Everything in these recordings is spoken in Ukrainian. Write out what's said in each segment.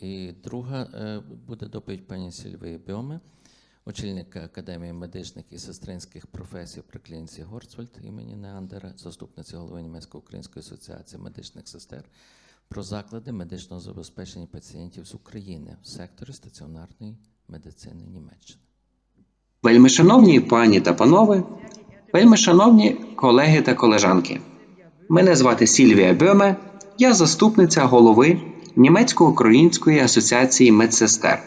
І друга е, буде доповідь пані Сільвії Бьоми, очільника Академії медичних і сестринських професій при клініці Горцвальд імені Неандера, заступниця голови Німецько-Української асоціації медичних сестер про заклади медичного забезпечення пацієнтів з України в секторі стаціонарної медицини Німеччини. Вельми шановні пані та панове, вельми шановні колеги та колежанки. Мене звати Сільвія Бьоме, я заступниця голови Німецько-Української асоціації медсестер.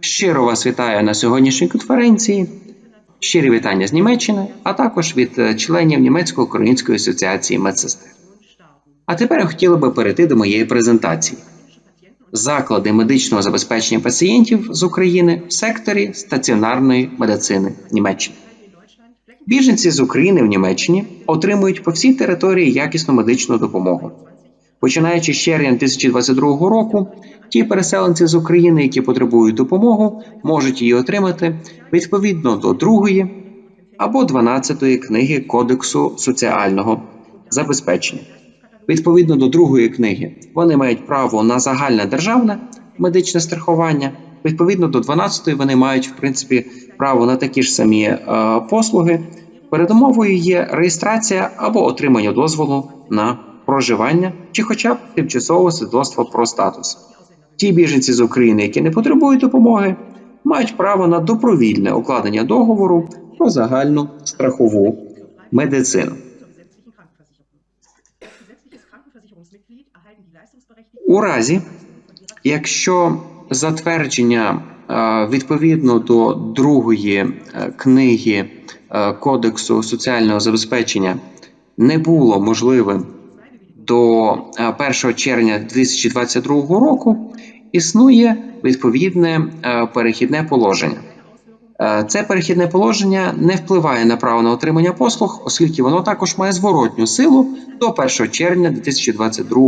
Щиро вас вітаю на сьогоднішній конференції. Щирі вітання з Німеччини, а також від е, членів Німецько-Української асоціації медсестер. А тепер я хотіла би перейти до моєї презентації. Заклади медичного забезпечення пацієнтів з України в секторі стаціонарної медицини Німеччини. Біженці з України в Німеччині отримують по всій території якісну медичну допомогу. Починаючи з червня 2022 року, ті переселенці з України, які потребують допомогу, можуть її отримати відповідно до другої або 12 книги Кодексу соціального забезпечення. Відповідно до другої книги, вони мають право на загальне державне медичне страхування. Відповідно до 12-ї вони мають в принципі право на такі ж самі е, послуги. Передумовою є реєстрація або отримання дозволу на проживання чи хоча б тимчасове свідоцтво про статус. Ті біженці з України, які не потребують допомоги, мають право на добровільне укладення договору про загальну страхову медицину. У разі, якщо затвердження е, відповідно до другої е, книги е, Кодексу соціального забезпечення не було можливим до е, 1 червня 2022 року, існує відповідне е, перехідне положення. Е, Це перехідне положення не впливає на право на отримання послуг, оскільки воно також має зворотню силу до 1 червня 2022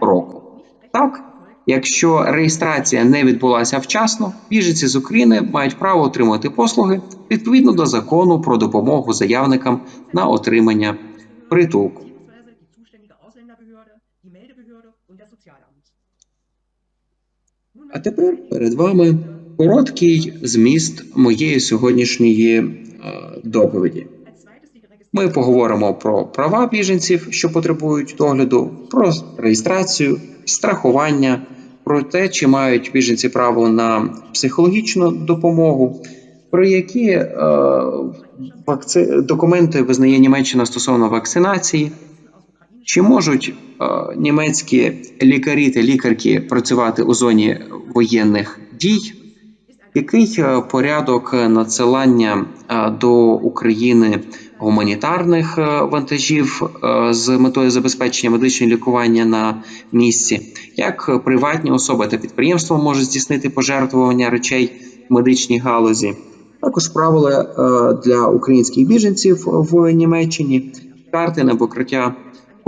року. Так, якщо реєстрація не відбулася вчасно, біженці з України мають право отримати послуги відповідно до закону про допомогу заявникам на отримання притулку. А тепер перед вами короткий зміст моєї сьогоднішньої е, доповіді. Ми поговоримо про права біженців, що потребують догляду, про реєстрацію, страхування, про те, чи мають біженці право на психологічну допомогу, про які е, вакци... документи визнає Німеччина стосовно вакцинації, чи можуть е, німецькі лікарі та лікарки працювати у зоні воєнних дій? Який е, порядок надсилання е, до України гуманітарних вантажів з метою забезпечення медичного лікування на місці? Як приватні особи та підприємства можуть здійснити пожертвування речей в медичній галузі? Також правила для українських біженців в Німеччині, карти на покриття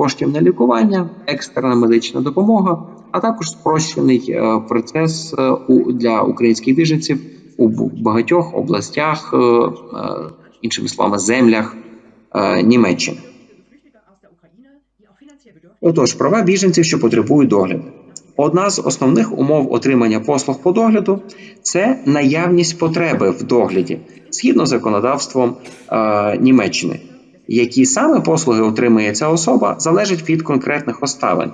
коштів на лікування, екстрена медична допомога, а також спрощений е, процес е, для українських біженців у багатьох областях, е, іншими словами, землях Німеччини. Отож, права біженців, що потребують догляду. Одна з основних умов отримання послуг по догляду це наявність потреби в догляді згідно з законодавством е, Німеччини. Які саме послуги отримує ця особа, залежить від конкретних обставин.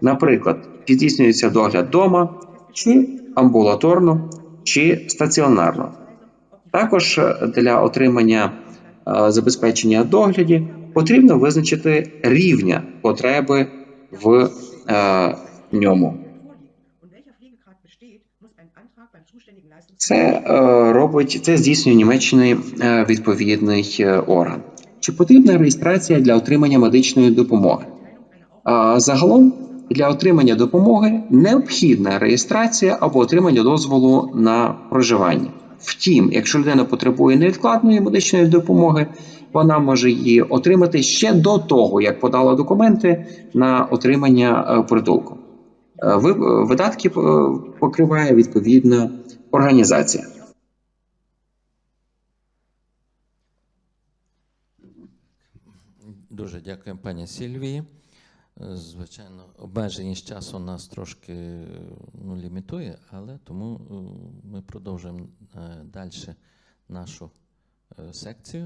Наприклад, здійснюється догляд вдома, чи амбулаторно, чи стаціонарно. Також е, для отримання е, забезпечення догляді потрібно визначити рівня потреби в е, ньому. Це е, робить це здійснює Німеччини відповідний орган. Чи потрібна реєстрація для отримання медичної допомоги? Загалом для отримання допомоги необхідна реєстрація або отримання дозволу на проживання. Втім, якщо людина потребує невідкладної медичної допомоги, вона може її отримати ще до того, як подала документи на отримання е, притулку. Е, е, Видатки покриває відповідна організація. Дякуємо пані Сільвії. Е, Звичайно, обмеженість часу нас трошки е, ну, лімітує, але тому е, ми продовжуємо далі нашу е, секцію.